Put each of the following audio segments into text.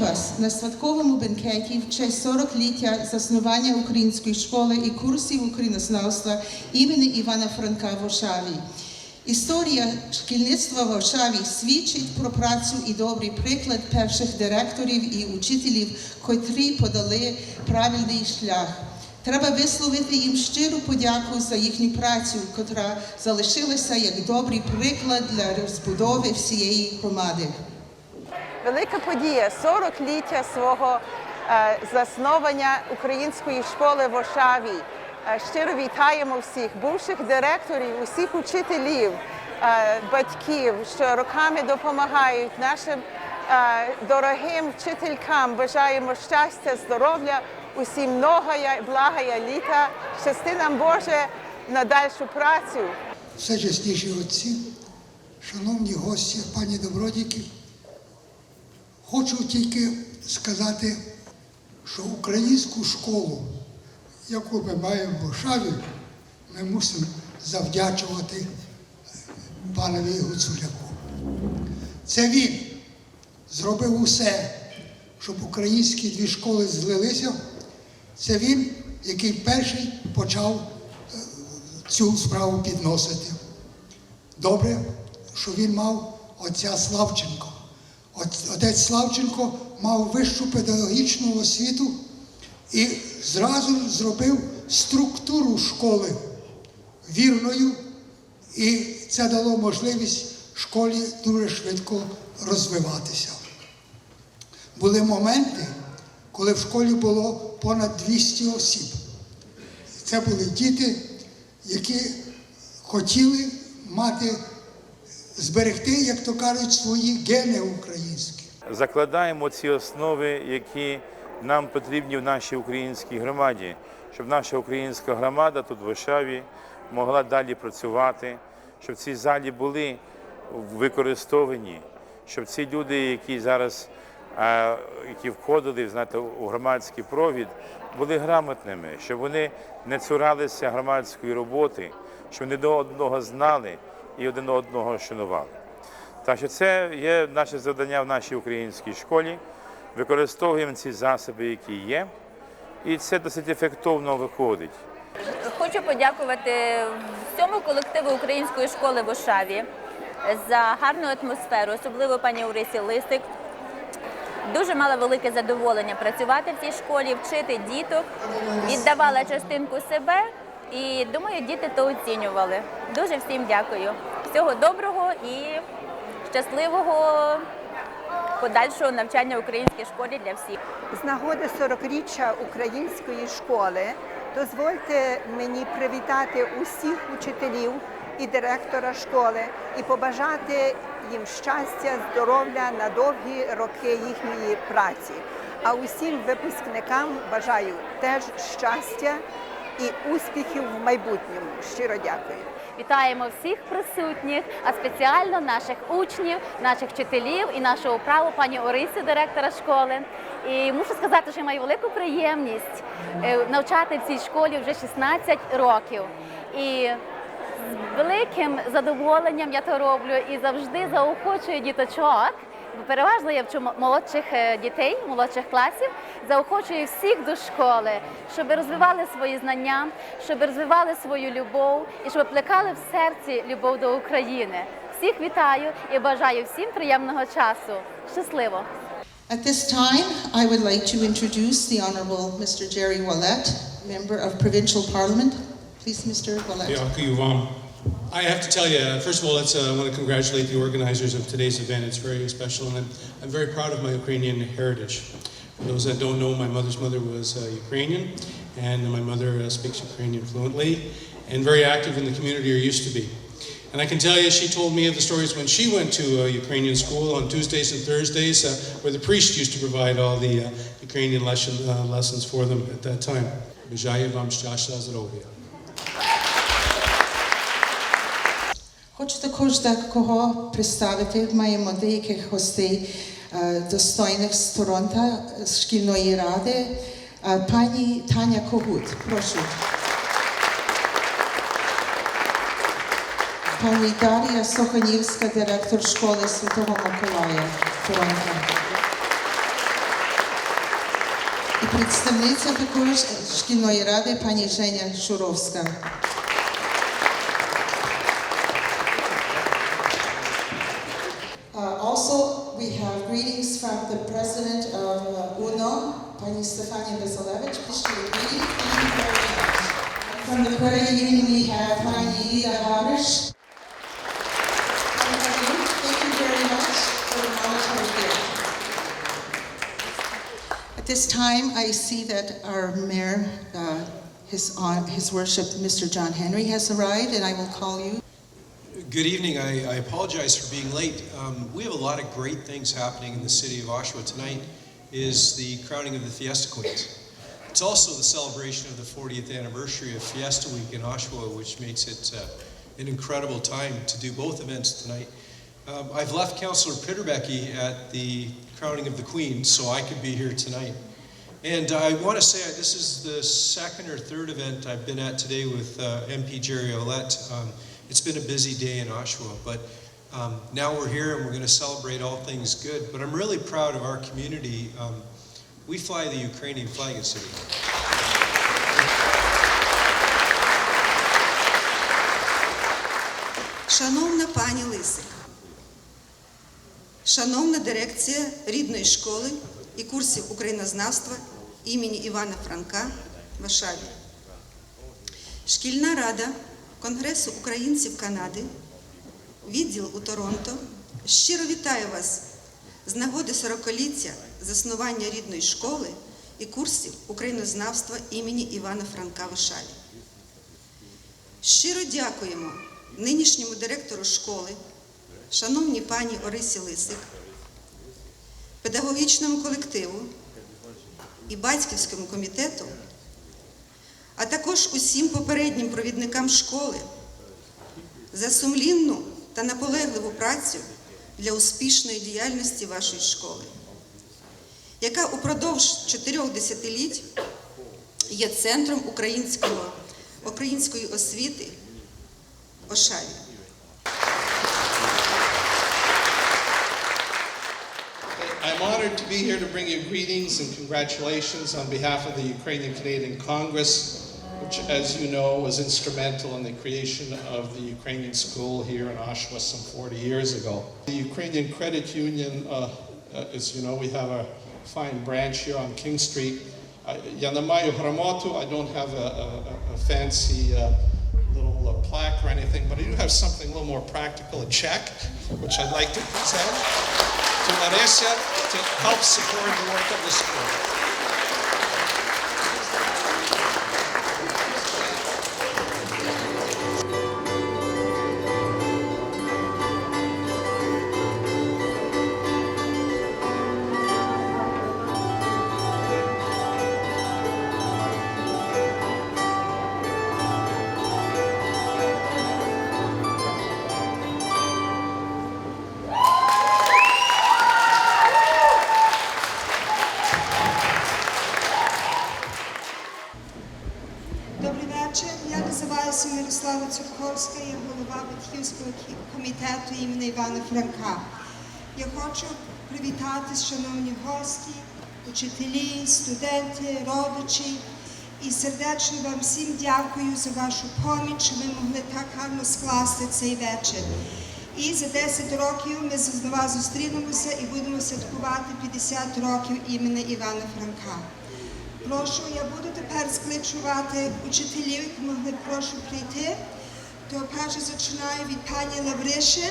вас на святковому бенкеті в честь 40-ліття заснування української школи і курсів українознавства імені Івана Франка в Варшаві. Історія шкільництва в Варшаві свідчить про працю і добрий приклад перших директорів і учителів, котрі подали правильний шлях. Треба висловити їм щиру подяку за їхню працю, котра залишилася як добрий приклад для розбудови всієї громади. Велика подія 40-ліття свого е, засновання української школи в Варшаві. Е, щиро вітаємо всіх бувших директорів, усіх учителів, е, батьків, що роками допомагають нашим дорогим вчителькам. Бажаємо щастя, здоров'я, усім многая, благая літа. Щасти нам Боже на дальшу працю. все чесніші отці, шановні гості, пані Добродіки, хочу тільки сказати, що українську школу, яку ми маємо в Варшаві, ми мусимо завдячувати панові Гуцуляку. Це він зробив усе, щоб українські дві школи злилися. Це він, який перший почав цю справу підносити. Добре, що він мав отця Славченко. От- Отець Славченко мав вищу педагогічну освіту і зразу зробив структуру школи вірною, і це дало можливість школі дуже швидко розвиватися. Були моменти, коли в школі було понад 200 осіб. Це були діти, які хотіли мати, зберегти, як то кажуть, свої гени українські. Закладаємо ці основи, які нам потрібні в нашій українській громаді, щоб наша українська громада тут в Варшаві могла далі працювати, щоб ці залі були використовані, щоб ці люди, які зараз а, які входили знаєте, у громадський провід, були грамотними, щоб вони не цуралися громадської роботи, щоб вони до одного знали і один одного шанували. Так що це є наше завдання в нашій українській школі. Використовуємо ці засоби, які є, і це досить ефективно виходить. Хочу подякувати всьому колективу української школи в Ошаві за гарну атмосферу, особливо пані Орисі Лисик. Дуже мала велике задоволення працювати в цій школі, вчити діток, віддавала частинку себе і думаю, діти то оцінювали. Дуже всім дякую. Всього доброго і щасливого подальшого навчання в українській школі для всіх. З нагоди 40-річчя української школи дозвольте мені привітати усіх учителів і директора школи і побажати їм щастя, здоров'я на довгі роки їхньої праці. А усім випускникам бажаю теж щастя і успіхів в майбутньому. Щиро дякую. Вітаємо всіх присутніх, а спеціально наших учнів, наших вчителів і нашого праву пані Орисі, директора школи. І мушу сказати, що я маю велику приємність е, навчати в цій школі вже 16 років. І з великим задоволенням я то роблю і завжди заохочую діточок. Переважно я вчу молодших е, дітей, молодших класів, заохочую всіх до школи, щоб розвивали свої знання, щоб розвивали свою любов і щоб плекали в серці любов до України. Всіх вітаю і бажаю всім приємного часу. Щасливо! At this time, I would like to introduce the Honourable Mr. Jerry Wallet, Member of Provincial Parliament. Please, Mr. Wallet. Дякую вам. I have to tell you, uh, first of all, uh, I want to congratulate the organizers of today's event. It's very special, and I'm, I'm very proud of my Ukrainian heritage. For those that don't know, my mother's mother was uh, Ukrainian, and my mother uh, speaks Ukrainian fluently and very active in the community, or used to be. And I can tell you, she told me of the stories when she went to uh, Ukrainian school on Tuesdays and Thursdays, uh, where the priest used to provide all the uh, Ukrainian lesson, uh, lessons for them at that time. Хочу також декого представити. Маємо деяких гостей е, достойних сторон та з шкільної ради. Е, Пані Таня Когут, прошу. Пані Дар'я Соханівська, директор школи Святого Миколая Торонто. представниця також шкільної ради пані Женя Шуровська. This time, I see that our mayor, uh, his, hon- his worship, Mr. John Henry, has arrived, and I will call you. Good evening. I, I apologize for being late. Um, we have a lot of great things happening in the city of Oshawa. Tonight is the crowning of the Fiesta Queens. It's also the celebration of the 40th anniversary of Fiesta Week in Oshawa, which makes it uh, an incredible time to do both events tonight. Um, I've left Councillor Pitterbecky at the crowning of the Queen, so I could be here tonight. And I want to say this is the second or third event I've been at today with uh, MP Jerry Olette. Um, it's been a busy day in Oshawa, but um, now we're here and we're going to celebrate all things good. But I'm really proud of our community. Um, we fly the Ukrainian flag in city. Шановна пані Лисик, шановна дирекція рідної школи і курсів українознавства імені Івана Франка в Варшаві, Шкільна рада Конгресу українців Канади, відділ у Торонто щиро вітаю вас з нагоди 40-ліття заснування рідної школи і курсів українознавства імені Івана Франка в Варшаві. Щиро дякуємо нинішньому директору школи, шановній пані Орисі Лисик, педагогічному колективу і батьківському комітету, а також усім попереднім провідникам школи за сумлінну та наполегливу працю для успішної діяльності вашої школи, яка упродовж чотирьох десятиліть є центром української освіти Ошаві. honored to be here to bring you greetings and congratulations on behalf of the Ukrainian Canadian Congress, which, as you know, was instrumental in the creation of the Ukrainian school here in Oshawa some 40 years ago. The Ukrainian Credit Union, uh, uh, as you know, we have a fine branch here on King Street. I- Я не маю грамоту, I don't have a, a, a fancy uh, little uh, plaque or anything, but I do have something a little more practical, a check, which I'd like to present to Larissa to help support the work of the school. Франка. Я хочу привітати шановні гості, учителі, студенти, родичі і сердечно вам всім дякую за вашу поміч, що ви могли так гарно скласти цей вечір. І за 10 років ми знову зустрінемося і будемо святкувати 50 років імені Івана Франка. Прошу, я буду тепер скличувати учителів, які могли прошу прийти. То перше починаю від пані Лавришин,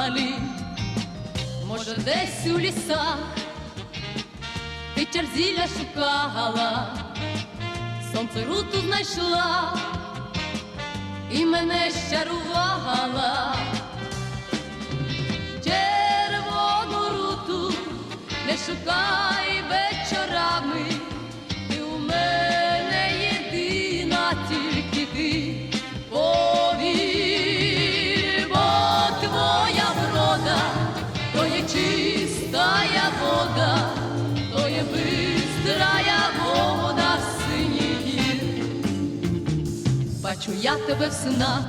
печалі, може, десь у лісах ти зілля шукала, сонце руту знайшла і мене щарувала. Червону руту не шукай Бачу я тебе в снах,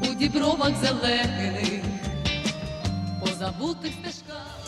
у дібровах зелених, по забутих стежках.